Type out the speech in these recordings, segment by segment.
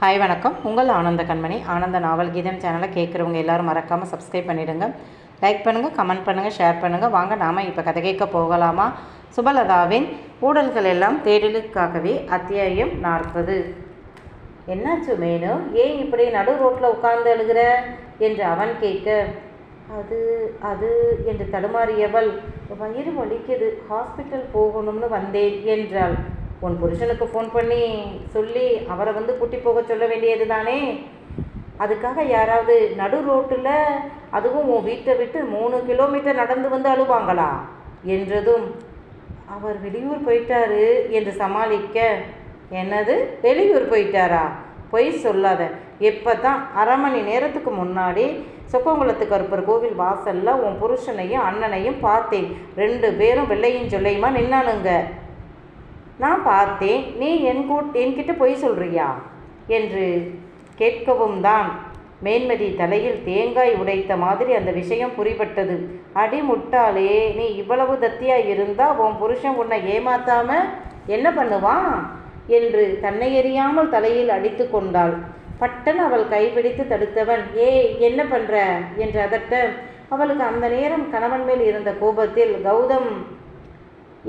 Hi வணக்கம். உங்கள் ஆனந்த கண்மணி. ஆனந்த நாவல் கீதம் சேனலை கேட்குறவங்க எல்லாரும் மறக்காமல் சப்ஸ்கிரைப் பண்ணிடுங்க. லைக் பண்ணுங்கள் கமெண்ட் பண்ணுங்கள் ஷேர் பண்ணுங்கள் வாங்க நாம் இப்போ கதை கேட்க போகலாமா? சுபலதாவின் ஊடல்கள் எல்லாம் தேடலுக்காகவே அத்தியாயம் நாற்பது. என்னாச்சு மேனு? ஏன் இப்படி நடு ரோட்டில் உட்கார்ந்து அழுகிற? என்று அவன் கேட்க அது அது என்று தடுமாறியவள் வயிறு வலிக்குது. ஹாஸ்பிட்டல் போகணும்னு வந்தேன் என்றாள். உன் புருஷனுக்கு ஃபோன் பண்ணி சொல்லி அவரை வந்து கூட்டி போக சொல்ல வேண்டியது தானே அதுக்காக யாராவது நடு ரோட்டில் அதுவும் உன் வீட்டை விட்டு மூணு கிலோமீட்டர் நடந்து வந்து அழுவாங்களா? என்றதும் அவர் வெளியூர் போயிட்டாரு என்று சமாளிக்க என்னது? வெளியூர் போயிட்டாரா? பொய் சொல்லாத. இப்போ தான் அரை மணி நேரத்துக்கு முன்னாடி சொக்கங்குளத்து கருப்பர் கோவில் வாசலில் உன் புருஷனையும் அண்ணனையும் பார்த்தேன். ரெண்டு பேரும் வெள்ளையும் சொல்லையுமா நின்னானுங்க? நான் பார்த்தேன் நீ என் கூட் என்கிட்ட பொய் சொல்றியா? என்று கேட்கவும் தான் மேன்மதி தலையில் தேங்காய் உடைத்த மாதிரி அந்த விஷயம் புரிபட்டது. அடி முட்டாளே நீ இவ்வளவு தத்தியாக இருந்தா உன் புருஷன் உன்னை ஏமாத்தாம என்ன பண்ணுவான்? என்று தன்னை எறியாமல் தலையில் அடித்து கொண்டாள். பட்டன் அவள் கைப்பிடித்து தடுத்தவன் ஏய் என்ன பண்ற? என்று அதட்ட அவளுக்கு அந்த நேரம் கணவன் மேல் இருந்த கோபத்தில் கௌதம்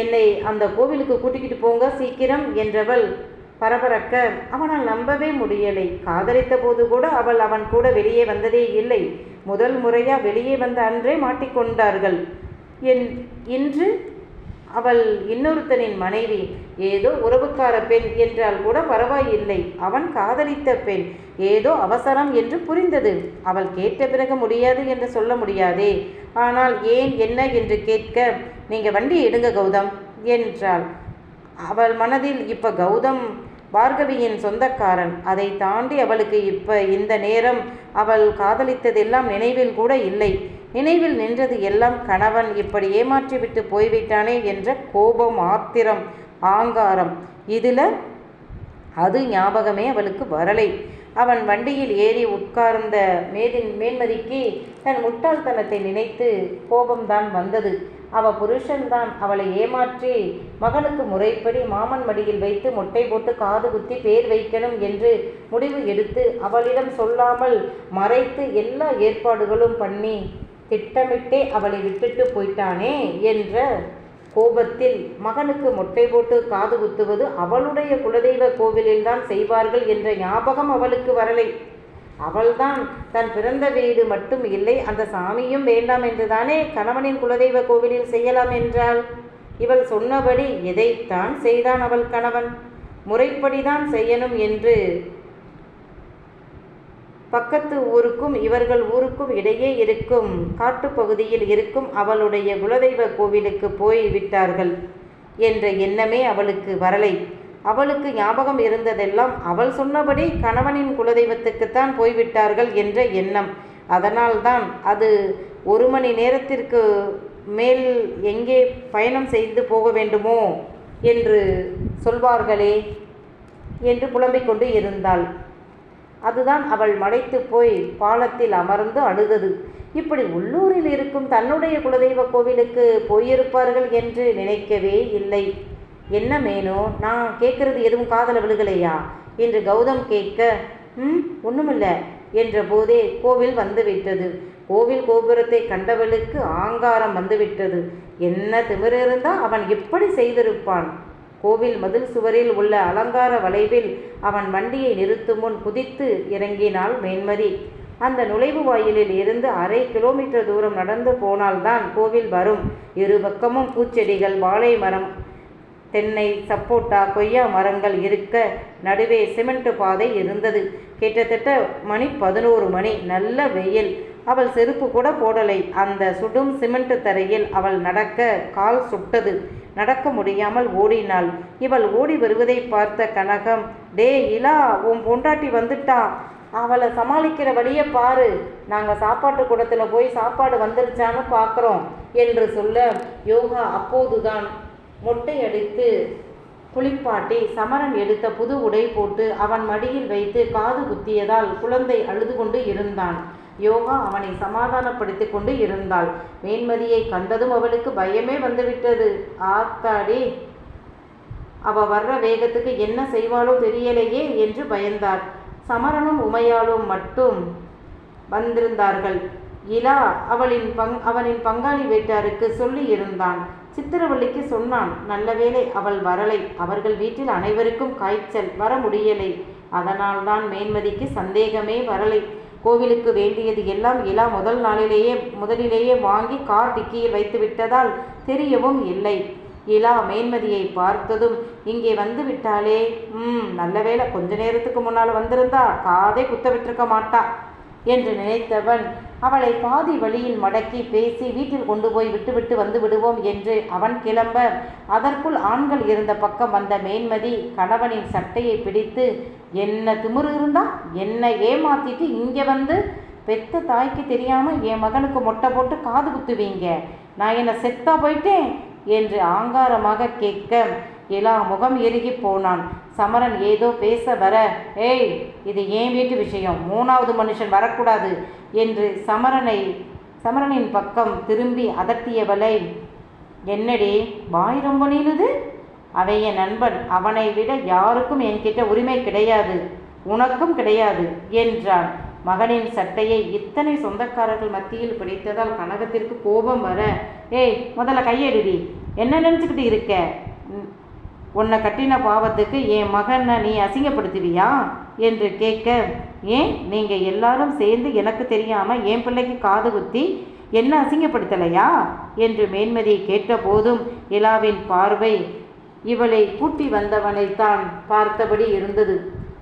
என்னை அந்த கோவிலுக்கு கூட்டிக்கிட்டு போங்க சீக்கிரம் என்றவள் பரபரக்க. அவனால் நம்பவே முடியலை. காதலித்த போது கூட அவள் அவன் கூட வெளியே வந்ததே இல்லை. முதல் முறையா வெளியே வந்த அன்றே மாட்டிக்கொண்டார்கள். என் இன்று அவள் இன்னொருத்தனின் மனைவி. ஏதோ உறவுக்கார பெண் என்றால் கூட பரவாயில்லை. அவன் காதலித்த பெண். ஏதோ அவசரம் என்று புரிந்தது. அவள் கேட்ட பிறகு முடியாது என்று சொல்ல முடியாதே. ஆனால் ஏன் என்ன என்று கேட்க நீங்கள் வண்டி எடுங்க கௌதம் என்றாள். அவள் மனதில் இப்போ கௌதம் பார்கவியின் சொந்தக்காரன். அதை தாண்டி அவளுக்கு இப்போ இந்த நேரம் அவள் காதலித்ததெல்லாம் நினைவில் கூட இல்லை. நினைவில் நின்றது எல்லாம் கணவன் இப்படி ஏமாற்றிவிட்டு போய்விட்டானே என்ற கோபம் ஆத்திரம் ஆங்காரம். இதில் அது ஞாபகமே அவளுக்கு வரலை. அவன் வண்டியில் ஏறி உட்கார்ந்த மேதின் மேன்மதிக்கு தன் முட்டாள்தனத்தை நினைத்து கோபம்தான் வந்தது. அவ புருஷன்தான். அவளை ஏமாற்றி மகனுக்கு முறைப்படி மாமன் மடியில் வைத்து மொட்டை போட்டு காது குத்தி பேர் வைக்கணும் என்று முடிவு எடுத்து அவளிடம் சொல்லாமல் மறைத்து எல்லா ஏற்பாடுகளும் பண்ணி திட்டமிட்டே அவளை விட்டுட்டு போயிட்டானே என்ற கோபத்தில் மகனுக்கு மொட்டை போட்டு காது குத்துவது அவளுடைய குலதெய்வ கோவிலில்தான் செய்வார்கள் என்ற ஞாபகம் அவளுக்கு வரலை. அவள்தான். தன் பிறந்த வீடு மட்டும் இல்லை அந்த சாமியும் வேண்டாம் என்றுதானே கணவனின் குலதெய்வ கோவிலில் செய்யலாம் என்றாள். இவள் சொன்னபடி எதைத்தான் செய்தான் அவள் கணவன்? முறைப்படிதான் செய்யணும் என்று பக்கத்து ஊருக்கும் இவர்கள் ஊருக்கும் இடையே இருக்கும் காட்டுப்பகுதியில் இருக்கும் அவளுடைய குலதெய்வ கோவிலுக்கு போய் விட்டார்கள் என்ற எண்ணமே அவளுக்கு வரலை. அவளுக்கு ஞாபகம் இருந்ததெல்லாம் அவள் சொன்னபடி கணவனின் குலதெய்வத்துக்குத்தான் போய்விட்டார்கள் என்ற எண்ணம். அதனால்தான் அது ஒரு மணி நேரத்திற்கு மேல் எங்கே பயணம் செய்து போக வேண்டுமோ என்று சொல்வார்களே என்று புலம்பிக் கொண்டு இருந்தாள். அதுதான் அவள் மடைத்து போய் பாலத்தில் அமர்ந்து அழுதது. இப்படி உள்ளூரில் இருக்கும் தன்னுடைய குலதெய்வ கோவிலுக்கு போயிருப்பார்கள் என்று நினைக்கவே இல்லை. என்ன மேனோ? நான் கேட்கறது எதுவும் காதல விழுகலையா? என்று கௌதம் கேட்க ம் ஒன்றுமில்லை என்ற போதே கோவில் வந்துவிட்டது. கோவில் கோபுரத்தை கண்டவளுக்கு ஆங்காரம் வந்துவிட்டது. என்ன திமிர் இருந்தால் அவன் எப்படி செய்திருப்பான்? கோவில் மதில் சுவரில் உள்ள அலங்கார வளைவில் அவன் வண்டியை நிறுத்தும் முன் குதித்து இறங்கினாள் மேன்மதி. அந்த நுழைவு வாயிலில் இருந்து அரை கிலோமீட்டர் தூரம் நடந்து போனால்தான் கோவில் வரும். இரு பக்கமும் பூச்செடிகள் வாழை மரம் தென்னை சப்போட்டா கொய்யா மரங்கள் இருக்க நடுவே சிமெண்ட் பாதை இருந்தது. கிட்டத்தட்ட மணி பதினோரு மணி. நல்ல வெயில். அவள் செருப்பு கூட போடலை. அந்த சுடும் சிமெண்ட் தரையில் அவள் நடக்க கால் சுட்டது. நடக்க முடியாமல் ஓடினாள். இவள் ஓடி வருவதை பார்த்த கனகம் டே இலா உன் பொண்டாட்டி வந்துட்டா. அவளை சமாளிக்கிற வழியை பாரு. நாங்கள் சாப்பாட்டு கூடத்தில் போய் சாப்பாடு வந்துருச்சான்னு பார்க்குறோம் என்று சொல்ல யோகா அப்போதுதான் மொட்டையடித்து குளிப்பாட்டி சமரன் எடுத்த புது உடை போட்டு அவன் மடியில் வைத்து காது குத்தியதால் குழந்தை அழுது கொண்டு இருந்தான். யோகா அவனை சமாதானப்படுத்தி கொண்டு இருந்தாள். மேன்மதியை கண்டதும் அவளுக்கு பயமே வந்துவிட்டது. ஆத்தாடி அவ வர்ற வேகத்துக்கு என்ன செய்வாளோ தெரியலையே என்று பயந்தார் சமரனும் உமையாலும் மட்டும் வந்திருந்தார்கள். இலா அவளின் பங் அவனின் பங்காளி வீட்டாருக்கு சொல்லி இருந்தான் சித்திரவள்ளிக்கு சொன்னான் நல்ல வேளை அவள் வரலை. அவர்கள் வீட்டில் அனைவருக்கும் காய்ச்சல் வர முடியலை. அதனால்தான் மேன்மதிக்கு சந்தேகமே வரலை. கோவிலுக்கு வேண்டியது எல்லாம் இலா முதல் நாளிலேயே முதலிலேயே வாங்கி கார் டிக்கியில் வைத்து விட்டதால் தெரியவும் இல்லை. இலா மேன்மதியை பார்த்ததும் இங்கே வந்து விட்டாளே. ம் நல்ல வேளை கொஞ்ச நேரத்துக்கு முன்னால் வந்திருந்தா காதை குத்த விட்டிருக்க மாட்டா என்று நினைத்தவன் அவளை பாதி வழியில் மடக்கி பேசி வீட்டில் கொண்டு போய் விட்டுவிட்டு வந்து விடுவோம் என்று அவன் கிளம்ப அதற்குள் ஆண்கள் இருந்த பக்கம் வந்த மேன்மதி கணவனின் சட்டையை பிடித்து என்ன திமிரு இருந்தா என்னை ஏமாத்திட்டு இங்கே வந்து பெத்த தாய்க்கு தெரியாமல் என் மகனுக்கு மொட்டை போட்டு காது குத்துவீங்க? நான் என்ன செத்தா போயிட்டேன்? என்று ஆங்காரமாக கேட்க இலா முகம் இறுகி போனான். சமரன் ஏதோ பேச வர ஏய் இது ஏன் வீட்டு விஷயம்? மூணாவது மனுஷன் வரக்கூடாது என்று சமரனை சமரனின் பக்கம் திரும்பி அதட்டியவளை என்னடி வாய் ரொம்ப நீளுது? அவன் என் நண்பன். அவனை விட யாருக்கும் என்கிட்ட உரிமை கிடையாது. உனக்கும் கிடையாது என்றான். மகனின் சட்டையை இத்தனை சொந்தக்காரர்கள் மத்தியில் பிடித்ததால் கனகத்திற்கு கோபம் வர ஏய் முதல்ல கையெடுடி என்ன நினச்சிக்கிட்டு இருக்க? ம், உன்னை கட்டின பாவத்துக்கு என் மகனை நீ அசிங்கப்படுத்துவியா? என்று கேட்க ஏன் நீங்கள் எல்லாரும் சேர்ந்து எனக்கு தெரியாமல் என் பிள்ளைக்கு காது குத்தி என்ன அசிங்கப்படுத்தலையா? என்று மேன்மதி கேட்டபோதும் இலாவின் பார்வை இவளை கூட்டி வந்தவனைத்தான் பார்த்தபடி இருந்தது.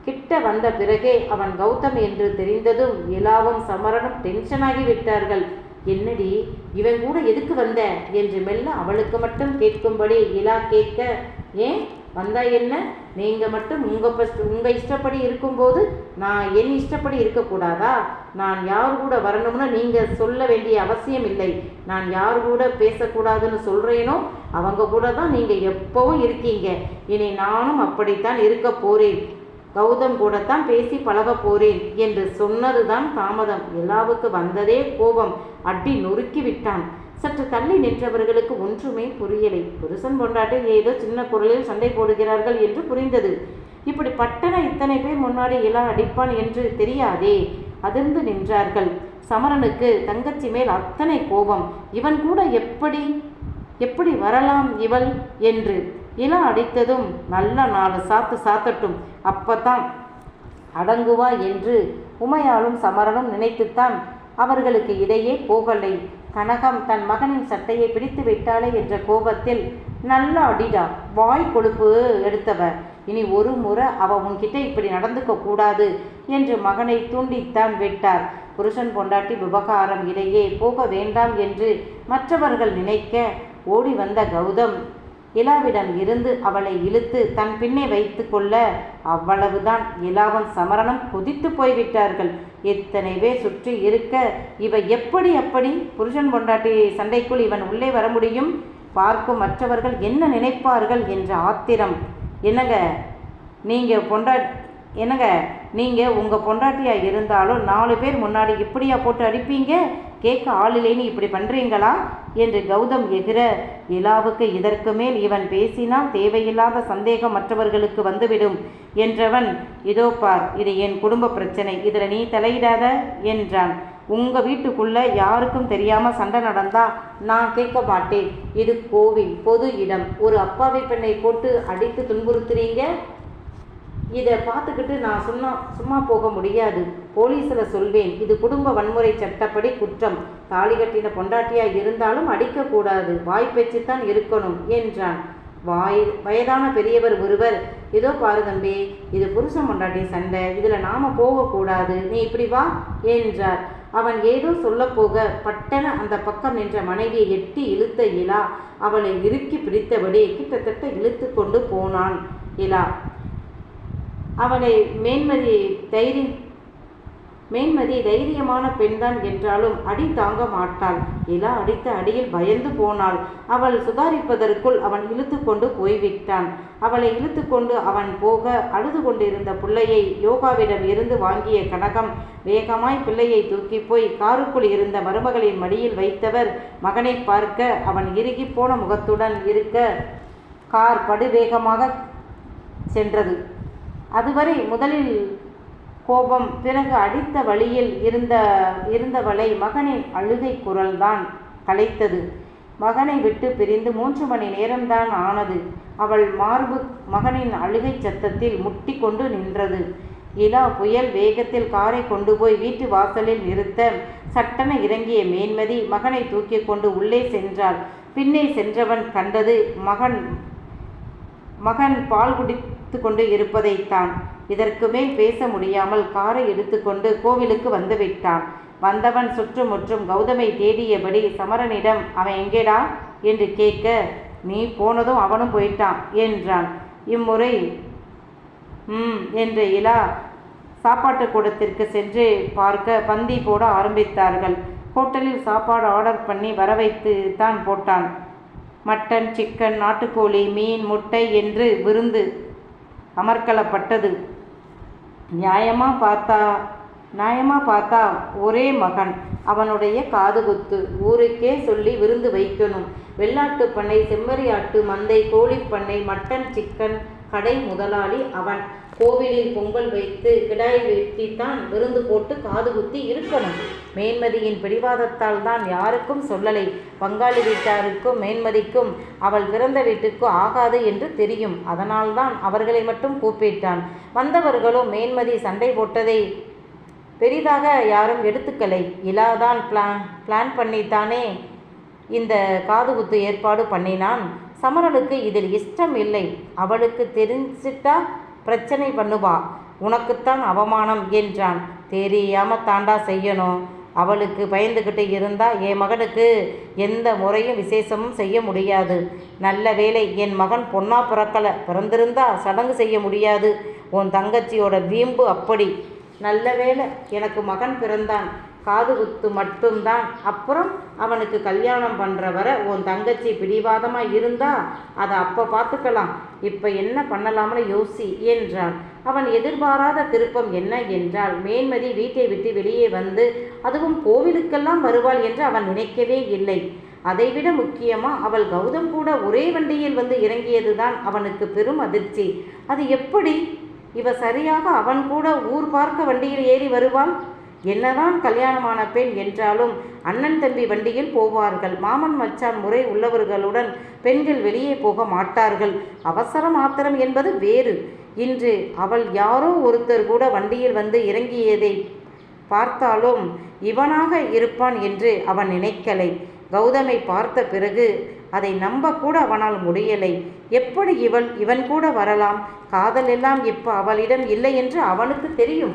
கிட்ட வந்த பிறகே அவன் கௌதம் என்று தெரிந்ததும் இலாவும் சமரனும் டென்ஷனாகி விட்டார்கள். என்னடி இவன் கூட எதுக்கு வந்த? என்று மெல்ல அவளுக்கு மட்டும் கேட்கும்படி இலா கேட்க ஏன் வந்தா என்ன? நீங்க மட்டும் உங்க பஸ்- உங்க இஷ்டப்படி இருக்கும்போது நான் என் இஷ்டப்படி இருக்கக்கூடாதா? நான் யார் கூட வரணும்னு நீங்க சொல்ல வேண்டிய அவசியம் இல்லை. நான் யார் கூட பேசக்கூடாதுன்னு சொல்றேனோ அவங்க கூட தான் நீங்க எப்பவும் இருக்கீங்க. இனி நானும் அப்படித்தான் இருக்க போறேன். கௌதம் கூடத்தான் பேசி பழக போறேன் என்று சொன்னதுதான் தாமதம். எல்லாவுக்கு வந்ததே கோபம். அடி நொறுக்கி விட்டான் சற்று தள்ளி நின்றவர்களுக்கு ஒன்றுமே புரியலை. புருஷன் பொண்டாட்டி ஏதோ சின்ன குரலில் சண்டை போடுகிறார்கள் என்று புரிந்தது. இப்படி பட்டன இத்தனை பேர் முன்னாடி இலா அடிப்பான் என்று தெரியாதே. அதிர்ந்து நின்றார்கள். சமரனுக்கு தங்கச்சி மேல் அத்தனை கோபம். இவன் கூட எப்படி எப்படி வரலாம் இவள் என்று இலா அடித்ததும் நல்ல நாலு சாத்து சாத்தட்டும். அப்பத்தான் அடங்குவா என்று உமையாலும் சமரனும் நினைத்துத்தான் அவர்களுக்கு இடையே போகலை. கனகம் தன் மகனின் சட்டையை பிடித்து விட்டாளே என்ற கோபத்தில் நல்ல அடிடா வாய் கொழுப்பு எடுத்தவ இனி ஒரு முறை அவ உன்கிட்ட இப்படி நடந்துக்க கூடாது என்று மகனை தூண்டித்தான் விட்டார். புருஷன் பொண்டாட்டி விவகாரம் இடையே போக வேண்டாம் என்று மற்றவர்கள் நினைக்க ஓடி வந்த கௌதம் இலாவிடம் இருந்து அவளை இழுத்து தன் பின்னே வைத்து கொள்ள அவ்வளவுதான். இலாவும் சமரணம் குதித்து போய்விட்டார்கள். எத்தனை பேர் சுற்றி இருக்க இவ எப்படி அப்படி புருஷன் பொண்டாட்டி சண்டைக்குள் இவன் உள்ளே வர முடியும்? பார்க்கும் மற்றவர்கள் என்ன நினைப்பார்கள் என்ற ஆத்திரம். என்னங்க நீங்கள் பொண்டா என்னங்க நீங்கள் உங்கள் பொண்டாட்டியாக இருந்தாலும் நாலு பேர் முன்னாடி இப்படியா போட்டு அடிப்பீங்க? கேட்க ஆள் இல்லைன்னு இப்படி பண்ணுறீங்களா என்று கௌதம் எகிற இலாவுக்கு இதற்கு மேல் இவன் பேசினால் தேவையில்லாத சந்தேகம் மற்றவர்களுக்கு வந்துவிடும் என்றவன் இதோ பார் இது என் குடும்ப பிரச்சனை இதில் நீ தலையிடாத என்றான். உங்கள் வீட்டுக்குள்ளே யாருக்கும் தெரியாமல் சண்டை நடந்தா நான் கேட்க மாட்டேன். இது கோவில் பொது இடம். ஒரு அப்பாவி பெண்ணை போட்டு அடித்து துன்புறுத்துறீங்க? இதை பார்த்துக்கிட்டு நான் சும்மா சும்மா போக முடியாது. போலீஸில் சொல்வேன் இது குடும்ப வன்முறை சட்டப்படி குற்றம். தாலி கட்டின பொண்டாட்டியாக இருந்தாலும் அடிக்கக்கூடாது வாய்ப்பேச்சுத்தான் இருக்கணும் என்றான். வாய் வயதான பெரியவர் ஒருவர் ஏதோ பாரு தம்பி இது புருஷன் பொண்டாட்டி சண்டை இதில் நாம் போகக்கூடாது நீ இப்படி வா என்றார். அவன் ஏதோ சொல்லப்போக பட்டன அந்த பக்கம் நின்ற மனைவியை எட்டி இழுத்த இலா. அவளை இறுக்கி பிடித்தபடி கிட்டத்தட்ட இழுத்து கொண்டு போனான். இலா அவனை மேன்மதி தைரி மேன்மதி தைரியமான பெண்தான் என்றாலும் அடி தாங்க மாட்டாள். இலா அடித்த அடியில் பயந்து போனாள். அவள் சுதாரிப்பதற்குள் அவன் இழுத்து கொண்டு போய்விட்டான். அவளை இழுத்து கொண்டு அவன் போக அழுது கொண்டிருந்த பிள்ளையை யோகாவிடம் இருந்து வாங்கிய கனகம் வேகமாய் பிள்ளையை தூக்கி போய் காருக்குள் இருந்த மருமகளின் மடியில் வைத்தவர் மகனை பார்க்க அவன் இறுகி போன முகத்துடன் இருக்க கார் படுவேகமாக சென்றது. அதுவரை முதலில் கோபம் பிறகு அடித்த வழியில் இருந்த இருந்தவளை மகனின் அழுகை குரல்தான் கலைத்தது. மகனை விட்டு பிரிந்து மூன்று மணி நேரம்தான் ஆனது. அவள் மார்பு மகனின் அழுகை சத்தத்தில் முட்டி கொண்டு நின்றது. இலா புயல் வேகத்தில் காரை கொண்டு போய் வீட்டு வாசலில் நிறுத்த சட்டென இறங்கிய மேன்மதி மகனை தூக்கி கொண்டு உள்ளே சென்றாள். பின்னே சென்றவன் கண்டது மகன் மகன் பால் குடித்து கொண்டு இருப்பதைத்தான். இதற்கு மேல் பேச முடியாமல் காரை எடுத்துக்கொண்டு கோவிலுக்கு வந்துவிட்டான். வந்தவன் சுற்றுமுற்றும் கௌதமை தேடியபடி சமரனிடம் அவன் எங்கேடா? என்று கேட்க நீ போனதும் அவனும் போயிட்டான் என்றான். இம்முறை ம் என்ற இலா சாப்பாட்டு கூடத்திற்கு சென்று பார்க்க பந்தி போட ஆரம்பித்தார்கள். ஹோட்டலில் சாப்பாடு ஆர்டர் பண்ணி வர வைத்து தான் போட்டான். மட்டன் சிக்கன் நாட்டுக்கோழி மீன் முட்டை என்று விருந்து அமர்க்கலப்பட்டது. நியாயமாக பார்த்தா நியாயமாக பார்த்தா ஒரே மகன். அவனுடைய காதுகுத்து ஊருக்கே சொல்லி விருந்து வைக்கணும். வெள்ளாட்டு பண்ணை செம்மறியாட்டு மந்தை கோழிப்பண்ணை மட்டன் சிக்கன் கடை முதலாளி அவன். கோவிலில் பொங்கல் வைத்து கிடாய் வெட்டித்தான் விருந்து போட்டு காது குத்தி இருக்கணும். மேன்மதியின் பிடிவாதத்தால் தான் யாருக்கும் சொல்லலை. பங்காளி வீட்டாருக்கும் மேன்மதிக்கும் அவள் பிறந்த வீட்டுக்கும் ஆகாது என்று தெரியும். அதனால்தான் அவர்களை மட்டும் கூப்பிட்டான். வந்தவர்களும் மேன்மதி சண்டை போட்டதை பெரிதாக யாரும் எடுத்துக்கலை. இலாதான் பிளான் பிளான் பண்ணித்தானே இந்த காதுகுத்து ஏற்பாடு பண்ணினான். சமரனுக்கு இதில் இஷ்டம் இல்லை அவளுக்கு தெரிஞ்சிட்டா பிரச்சனை பண்ணுவா. உனக்குத்தான் அவமானம் என்றான். தெரியாம தாண்டா செய்யணும். அவளுக்கு பயந்துக்கிட்டு இருந்தா என் மகனுக்கு எந்த முறையும் விசேஷமும் செய்ய முடியாது. நல்ல வேலை என் மகன் பொண்ணா பிறக்கலை. பிறந்திருந்தா சடங்கு செய்ய முடியாது. உன் தங்கச்சியோட வீம்பு அப்படி. நல்ல வேலை எனக்கு மகன் பிறந்தான். காது குத்து மட்டும்தான். அப்புறம் அவனுக்கு கல்யாணம் பண்ணுற வர உன் தங்கச்சி பிடிவாதமாக இருந்தா அதை அப்போ பார்த்துக்கலாம். இப்போ என்ன பண்ணலாம்னு யோசி என்றான். அவன் எதிர்பாராத திருப்பம் என்ன என்றால் மேன்மதி வீட்டை விட்டு வெளியே வந்து அதுவும் கோவிலுக்கெல்லாம் வருவாள் என்று அவன் நினைக்கவே இல்லை. அதைவிட முக்கியமாக அவள் கௌதம் கூட ஒரே வண்டியில் வந்து இறங்கியதுதான் அவனுக்கு பெரும் அதிர்ச்சி. அது எப்படி? இவ சரியாக அவன் கூட ஊர் பார்க்க வண்டியில் ஏறி வருவாள்? என்னதான் கல்யாணமான பெண் என்றாலும் அண்ணன் தம்பி வண்டியில் போவார்கள். மாமன் மச்சான் முறை உள்ளவர்களுடன் பெண்கள் வெளியே போக மாட்டார்கள். அவசரம் ஆத்திரம் என்பது வேறு. இன்று அவள் யாரோ ஒருத்தர் கூட வண்டியில் வந்து இறங்கியதை பார்த்தாலும் இவனாக இருப்பான் என்று அவன் நினைக்கலை. கௌதமை பார்த்த பிறகு அதை நம்ப கூட அவனால் முடியலை. எப்படி இவள் இவன் கூட வரலாம்? காதல் எல்லாம் இப்போ அவளிடம் இல்லை என்று அவனுக்கு தெரியும்.